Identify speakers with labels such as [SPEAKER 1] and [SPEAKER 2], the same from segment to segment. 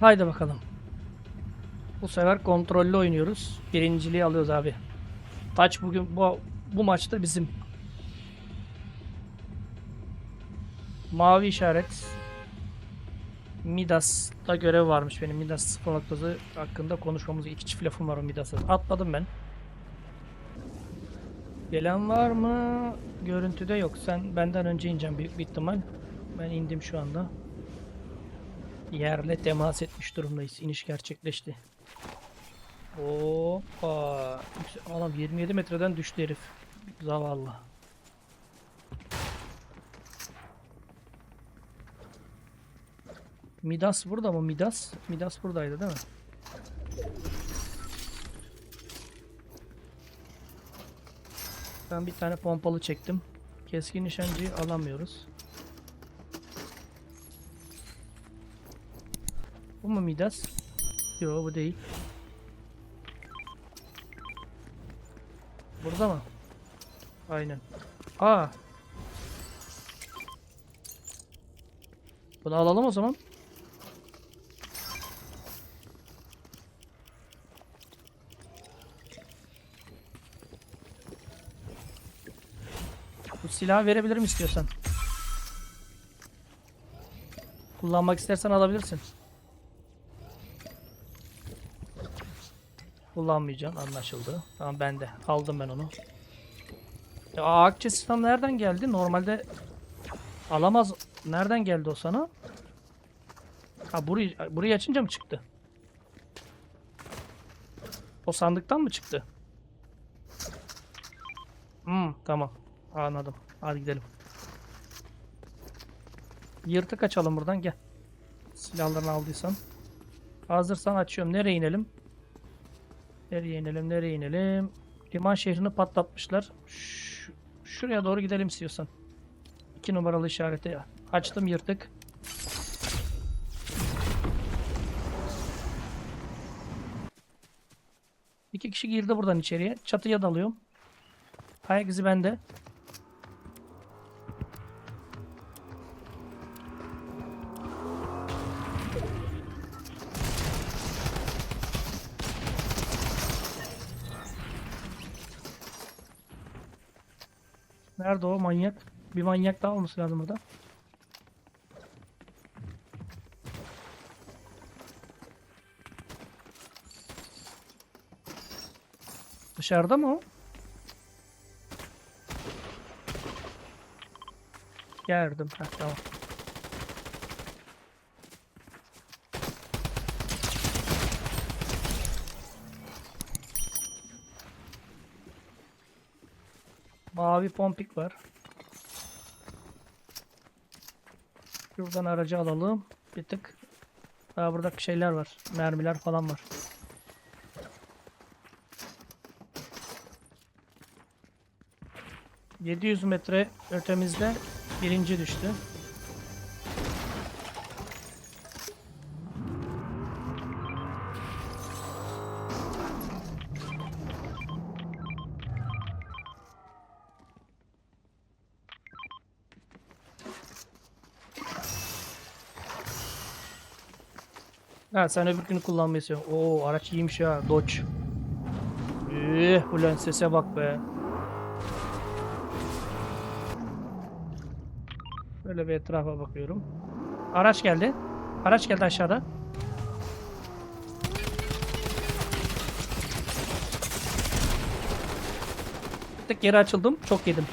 [SPEAKER 1] Haydi bakalım. Bu sefer kontrollü oynuyoruz. Birinciliği alıyoruz abi. Taç bugün bu bu maçta bizim. Mavi işaret. Midas'ta görev varmış benim. Midas 0.'sı hakkında konuşmamız iki çift lafım var o Midas'a. Atladım ben. Gelen var mı? Görüntüde yok. Sen benden önce ineceksin büyük bir ihtimal. Ben indim şu anda. Yerle temas etmiş durumdayız. İniş gerçekleşti. Hoppa. Anam 27 metreden düştü herif. Zavallı. Midas burada mı? Midas? Midas buradaydı değil mi? Ben bir tane pompalı çektim. Keskin nişancıyı alamıyoruz. Bu mu Midas? Yok bu değil. Burada mı? Aynen. Aa. Bunu alalım o zaman. Bu silahı verebilirim istiyorsan. Kullanmak istersen alabilirsin. Kullanmayacağım anlaşıldı. Tamam bende. Aldım ben onu. Ya akçe sistem nereden geldi? Normalde alamaz. Nereden geldi o sana? Ha burayı, burayı açınca mı çıktı? O sandıktan mı çıktı? Hmm, tamam. Anladım. Hadi gidelim. Yırtık açalım buradan gel. Silahlarını aldıysan. Hazırsan açıyorum. Nereye inelim? Nereye inelim? Nereye inelim? Liman şehrini patlatmışlar. Ş- şuraya doğru gidelim istiyorsan. 2 numaralı işareti açtım yırtık. İki kişi girdi buradan içeriye. Çatıya dalıyorum. Ayak izi bende. Nerede o manyak? Bir manyak daha olması lazım burada. Dışarıda mı o? Geldim. Heh, tamam. Mavi pompik var. Şuradan aracı alalım. Bir tık. Daha burada şeyler var. Mermiler falan var. ...700 metre ötemizde birinci düştü. Ha sen öbürkünü kullanmayı istiyorsun. Oo araç iyiymiş ya. Dodge. Üh, ulan sese bak be. Böyle bir etrafa bakıyorum. Araç geldi. Araç geldi aşağıda. Tık geri açıldım. Çok yedim.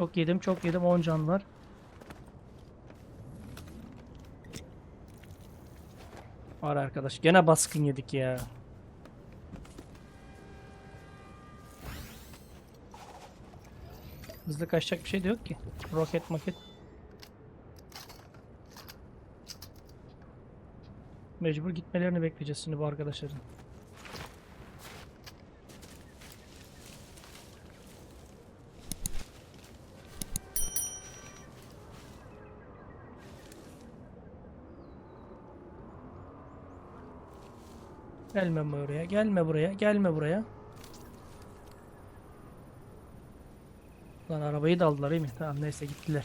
[SPEAKER 1] Çok yedim, çok yedim. 10 can var. Var arkadaş. Gene baskın yedik ya. Hızlı kaçacak bir şey de yok ki. Roket maket. Mecbur gitmelerini bekleyeceğiz şimdi bu arkadaşların. Gelme buraya. Gelme buraya. Gelme buraya. Lan arabayı da aldılar iyi mi? Tamam neyse gittiler.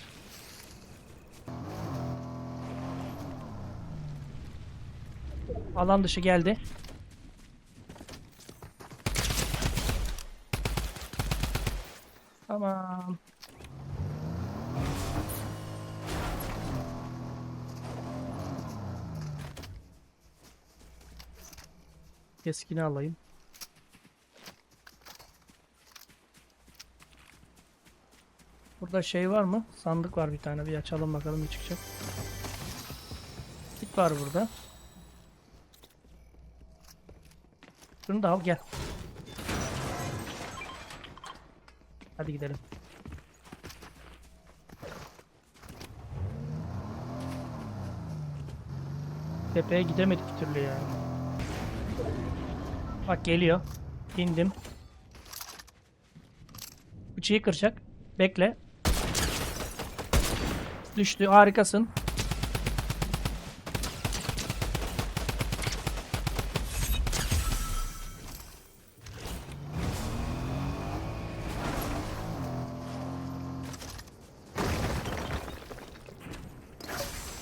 [SPEAKER 1] Alan dışı geldi. Tamam. Keskini alayım. Burada şey var mı? Sandık var bir tane. Bir açalım bakalım ne çıkacak. Kit var burada. Şunu da al gel. Hadi gidelim. Tepeye gidemedik bir türlü ya. Bak geliyor. İndim. Bıçıyı kıracak. Bekle. Düştü. Harikasın.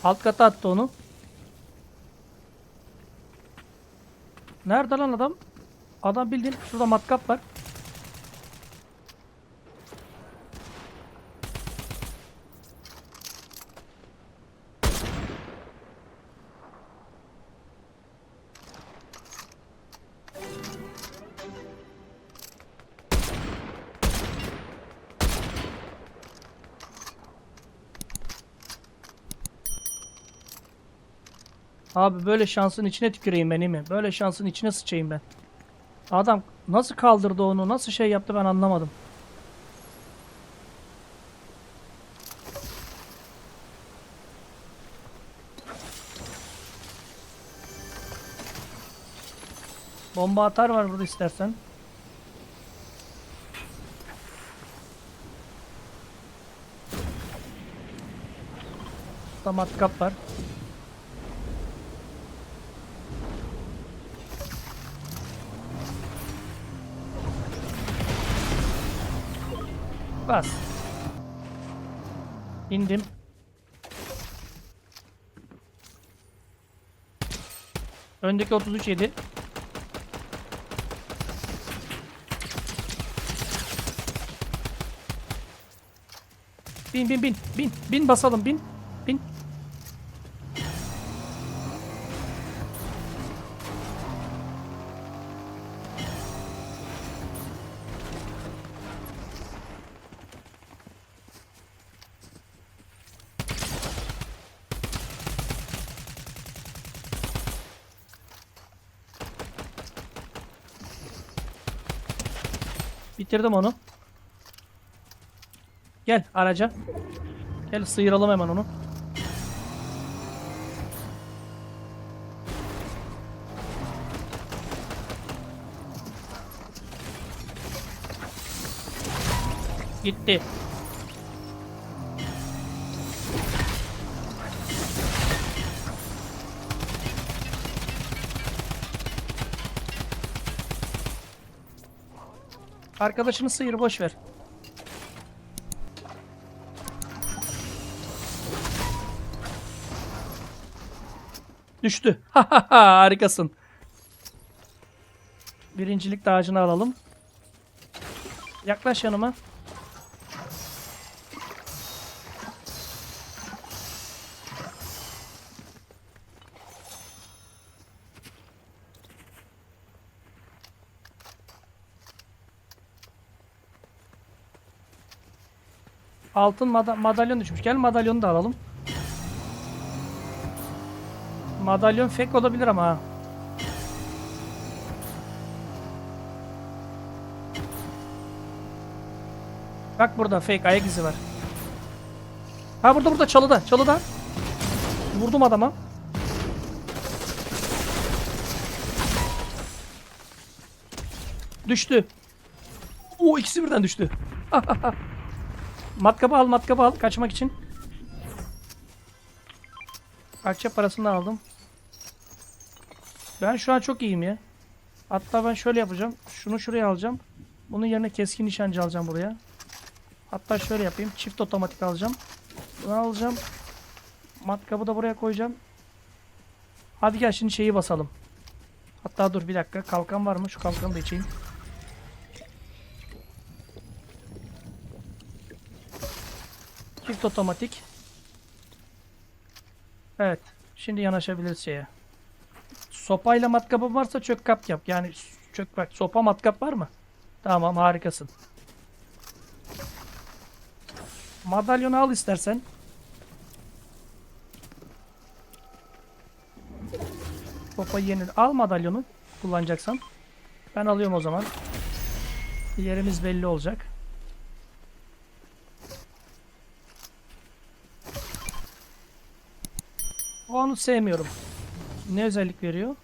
[SPEAKER 1] Alt kata attı onu. Nerede lan adam? Adam bildiğin şurada matkap var. Abi böyle şansın içine tüküreyim ben iyi mi? Böyle şansın içine sıçayım ben. Adam nasıl kaldırdı onu? Nasıl şey yaptı ben anlamadım. Bomba atar var burada istersen. Burada matkap var. Bas. İndim. Öndeki 33 yedi. Bin bin bin bin bin basalım bin bin. Bitirdim onu. Gel araca. Gel sıyıralım hemen onu. Gitti. Arkadaşını sıyır boş ver. Düştü. Harikasın. Birincilik tacını alalım. Yaklaş yanıma. Altın mada- madalyon düşmüş. Gel madalyonu da alalım. Madalyon fake olabilir ama. Bak burada fake ayak izi var. Ha burada burada çalıda çalıda. Vurdum adama. Düştü. O ikisi birden düştü. Matkabı al matkabı al kaçmak için. Akçe parasını aldım. Ben şu an çok iyiyim ya. Hatta ben şöyle yapacağım. Şunu şuraya alacağım. Bunun yerine keskin nişancı alacağım buraya. Hatta şöyle yapayım. Çift otomatik alacağım. Bunu alacağım. Matkabı da buraya koyacağım. Hadi gel şimdi şeyi basalım. Hatta dur bir dakika. Kalkan var mı? Şu kalkanı da içeyim. Çift otomatik. Evet. Şimdi yanaşabiliriz şeye. Sopayla matkabın varsa çök kap yap. Yani çök bak. Sopa matkap var mı? Tamam harikasın. Madalyonu al istersen. Sopayı yeni al madalyonu kullanacaksan. Ben alıyorum o zaman. Yerimiz belli olacak. Onu sevmiyorum. Ne özellik veriyor?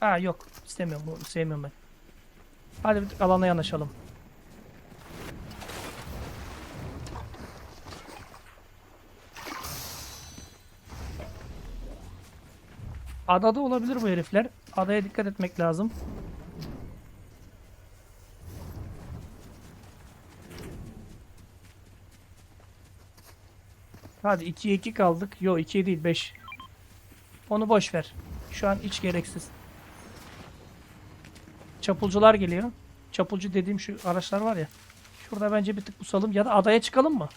[SPEAKER 1] Ha yok. istemiyorum. Bunu sevmiyorum ben. Hadi bir alana yanaşalım. Adada olabilir bu herifler. Adaya dikkat etmek lazım. Hadi 2'ye 2 kaldık. Yo 2'ye değil 5. Onu boş ver. Şu an hiç gereksiz. Çapulcular geliyor. Çapulcu dediğim şu araçlar var ya. Şurada bence bir tık pusalım ya da adaya çıkalım mı?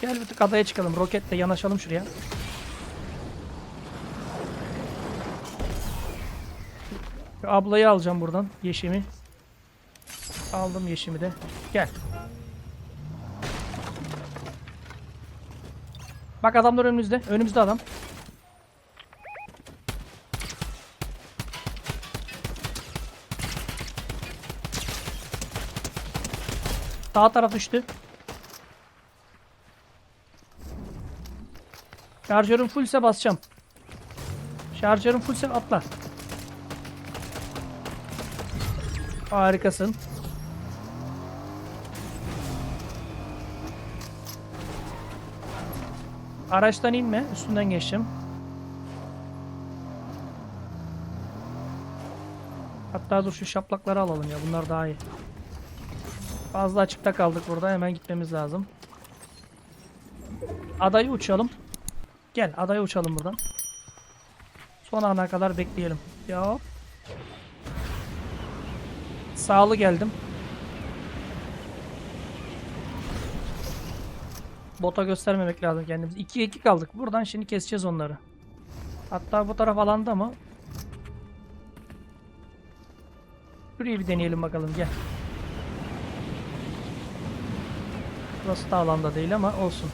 [SPEAKER 1] Gel bir tık adaya çıkalım. Roketle yanaşalım şuraya. Şu ablayı alacağım buradan. Yeşimi. Aldım yeşimi de. Gel. Bak adamlar önümüzde. Önümüzde adam. Sağ taraf düştü. Şarjörüm fullse basacağım. Şarjörüm fullse atla. Harikasın. Araçtan inme. Üstünden geçtim. Hatta dur şu şaplakları alalım ya. Bunlar daha iyi. Fazla açıkta kaldık burada. Hemen gitmemiz lazım. Adayı uçalım. Gel adayı uçalım buradan. Son ana kadar bekleyelim. Ya. Sağlı geldim. Bota göstermemek lazım kendimizi. 2'ye 2 kaldık. Buradan şimdi keseceğiz onları. Hatta bu taraf alanda mı? Şurayı bir deneyelim bakalım gel. Burası da alanda değil ama olsun.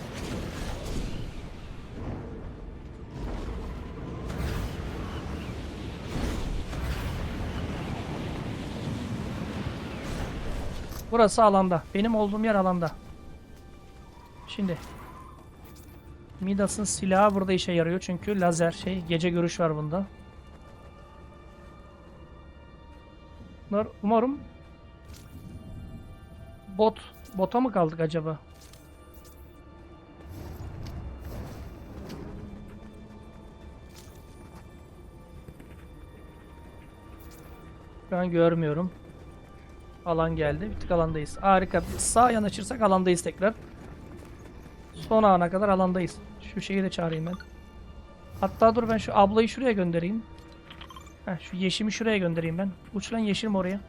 [SPEAKER 1] Burası alanda. Benim olduğum yer alanda. Şimdi Midas'ın silahı burada işe yarıyor çünkü lazer şey gece görüş var bunda. Bunlar umarım bot bota mı kaldık acaba? An görmüyorum. Alan geldi. Bir tık alandayız. Harika. Sağ yanaşırsak alandayız tekrar. Son ana kadar alandayız. Şu şeyi de çağırayım ben. Hatta dur ben şu ablayı şuraya göndereyim. Heh, şu yeşimi şuraya göndereyim ben. Uç lan yeşim oraya.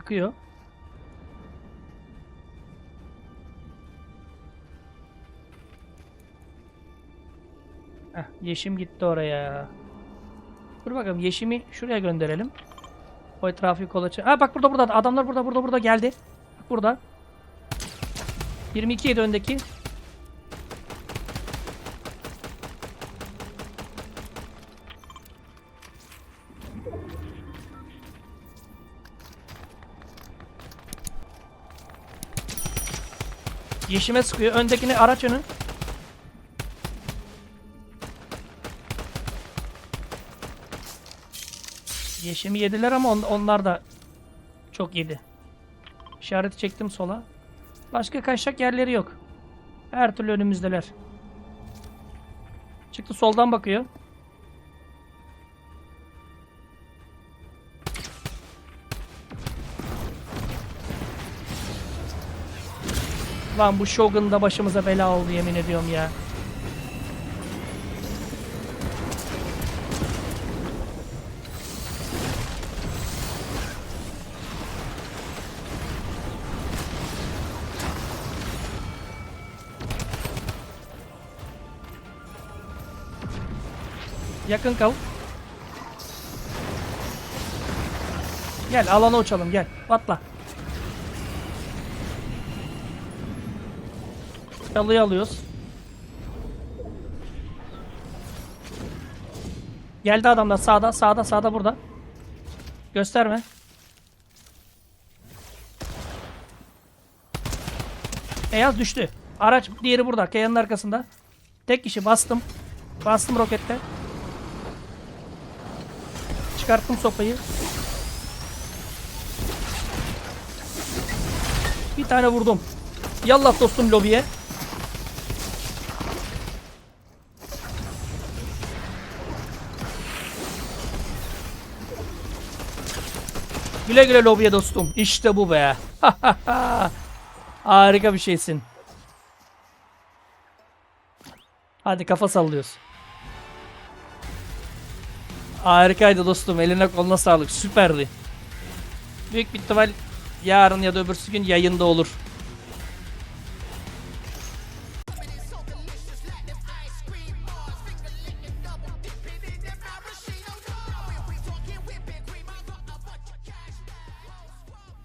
[SPEAKER 1] Akıyor. Heh, yeşim gitti oraya. Dur bakalım yeşimi şuraya gönderelim. O etrafı kolaçı. Ha bak burada burada adamlar burada burada burada geldi. Bak burada. 22 yedi öndeki. Yeşime sıkıyor. Öndekini araç önü. Yeşimi yediler ama on- onlar da Çok iyiydi. İşareti çektim sola. Başka kaçacak yerleri yok. Her türlü önümüzdeler. Çıktı soldan bakıyor. Lan bu Shogun da başımıza bela oldu yemin ediyorum ya. Yakın kal. Gel alana uçalım gel. Atla. Çalıyı alıyoruz. Geldi adamlar sağda sağda sağda burada. Gösterme. Beyaz düştü. Araç diğeri burada. Kayanın arkasında. Tek kişi bastım. Bastım rokette. Çıkarttım sopayı. Bir tane vurdum. Yallah dostum lobiye. Güle güle lobiye dostum. İşte bu be. Harika bir şeysin. Hadi kafa sallıyoruz. Harikaydı dostum. Eline koluna sağlık. Süperdi. Büyük bir ihtimal yarın ya da öbürsü gün yayında olur.